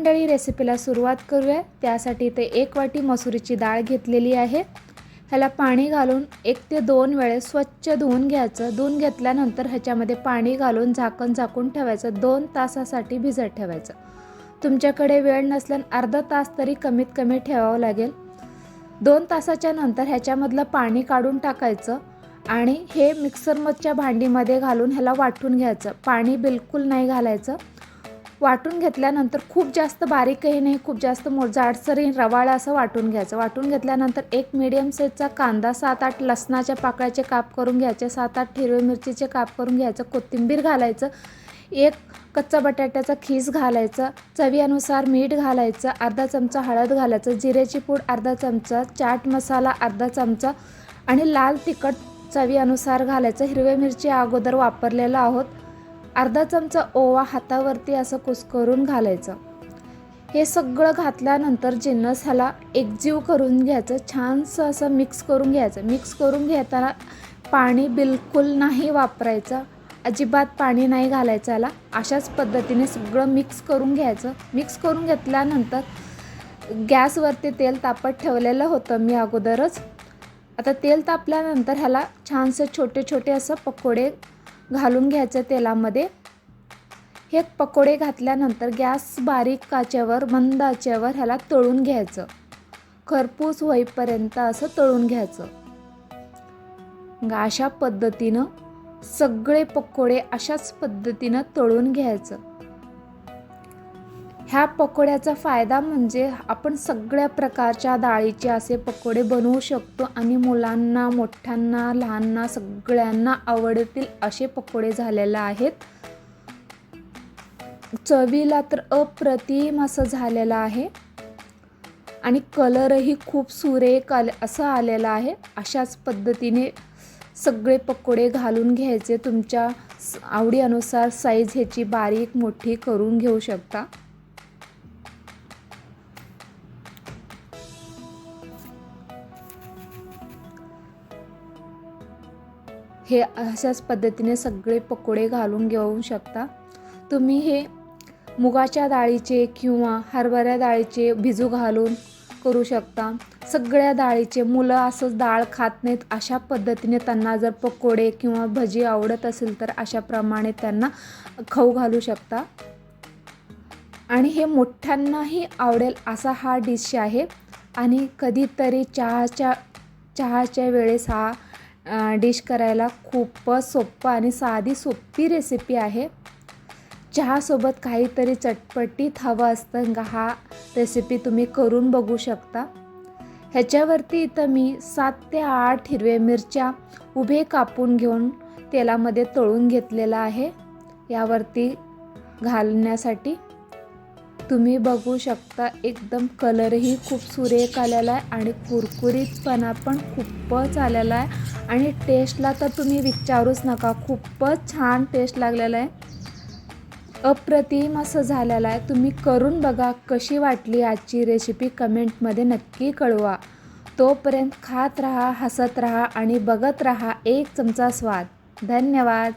मंडळी रेसिपीला सुरुवात करूया. त्यासाठी ते एक वाटी मसुरीची डाळ घेतलेली आहे. ह्याला पाणी घालून एक ते दोन वेळेस स्वच्छ धुवून घ्यायचं. धुवून घेतल्यानंतर ह्याच्यामध्ये पाणी घालून झाकण झाकून ठेवायचं. दोन तासासाठी भिजत ठेवायचं. तुमच्याकडे वेळ नसल्यान अर्धा तास तरी कमीत कमी ठेवावं लागेल. दोन तासाच्या नंतर ह्याच्यामधलं पाणी काढून टाकायचं आणि हे मिक्सरमधच्या भांडीमध्ये घालून ह्याला वाटून घ्यायचं. पाणी बिलकुल नाही घालायचं. वाटून घेतल्यानंतर खूप जास्त बारीकही नाही खूप जास्त मो जाडसरही रवाळा असं वाटून घ्यायचं. वाटून घेतल्यानंतर एक मिडियम साईजचा कांदा सात आठ लसणाच्या पाकळ्याचे काप करून घ्यायचे सात आठ हिरवे मिरचीचे काप करून घ्यायचं कोथिंबीर घालायचं एक कच्चा बटाट्याचा खीस घालायचं चवीनुसार मीठ घालायचं अर्धा चमचा हळद घालायचं जिरेची पूड अर्धा चमचा चाट मसाला अर्धा चमचा आणि लाल तिखट चवीनुसार घालायचं. हिरव्या मिरची अगोदर वापरलेलं आहोत. अर्धा चमचा ओवा हातावरती असं कुस्करून घालायचं. हे सगळं घातल्यानंतर जिन्नस ह्याला एकजीव करून घ्यायचं. छानसं असं मिक्स करून घ्यायचं. मिक्स करून घेताना पाणी बिलकुल नाही वापरायचं. अजिबात पाणी नाही घालायचं याला अशाच पद्धतीने सगळं मिक्स करून घ्यायचं. मिक्स करून घेतल्यानंतर गॅसवरती तेल तापत ठेवलेलं होतं मी अगोदरच. आता तेल तापल्यानंतर ह्याला छानसे छोटे छोटे असं पकोडे घालून घ्यायचं तेलामध्ये. हे पकोडे घातल्यानंतर गॅस बारीक काचेवर मंद आचेवर ह्याला तळून घ्यायचं. खरपूस होईपर्यंत असं तळून घ्यायचं. अशा पद्धतीनं सगळे पकोडे अशाच पद्धतीनं तळून घ्यायचं. ह्या पकोड्याचा फायदा म्हणजे आपण सगळ्या प्रकारच्या डाळीचे असे पकोडे बनवू शकतो आणि मुलांना मोठ्यांना लहानना सगळ्यांना आवडतील असे पकोडे झालेले आहेत. चवीला तर अप्रतिम असं झालेलं आहे. आणि कलरही खूप सुरेख आले असं आलेलं आहे. अशाच पद्धतीने सगळे पकोडे घालून घ्यायचे. तुमच्या आवडीनुसार साईज ह्याची बारीक मोठी करून घेऊ शकता. हे अशाच पद्धतीने सगळे पकोडे घालून घेऊ शकता. तुम्ही हे मुगाच्या डाळीचे किंवा हरभऱ्या डाळीचे भिजू घालून करू शकता. सगळ्या डाळीचे मुलं असंच डाळ खात नाहीत अशा पद्धतीने त्यांना जर पकोडे किंवा भजी आवडत असेल तर अशाप्रमाणे त्यांना खाऊ घालू शकता. आणि हे मोठ्यांनाही आवडेल असा हा डिश आहे. आणि कधीतरी चहाच्या चहाच्या वेळेस हा डिश करायला खूपच सोपं आणि साधी सोपी रेसिपी आहे. चहासोबत काहीतरी चटपटीत हवं असतं का हा रेसिपी तुम्ही करून बघू शकता. ह्याच्यावरती इथं मी सात ते आठ हिरव्या मिरच्या उभे कापून घेऊन तेलामध्ये तळून घेतलेला आहे. यावरती घालण्यासाठी तुम्ही बघू शकता एकदम कलरही खूप सुरेख आलेला आहे आणि कुरकुरीतपणा पण खूपच आलेला आहे. आणि टेस्टला तर तुम्ही विचारूच नका खूपच छान टेस्ट लागलेला आहे. अप्रतिम असं झालेलं आहे. तुम्ही करून बघा कशी वाटली आजची रेसिपी कमेंटमध्ये नक्की कळवा. तोपर्यंत खात राहा हसत राहा आणि बघत राहा एक चमचा स्वाद. धन्यवाद.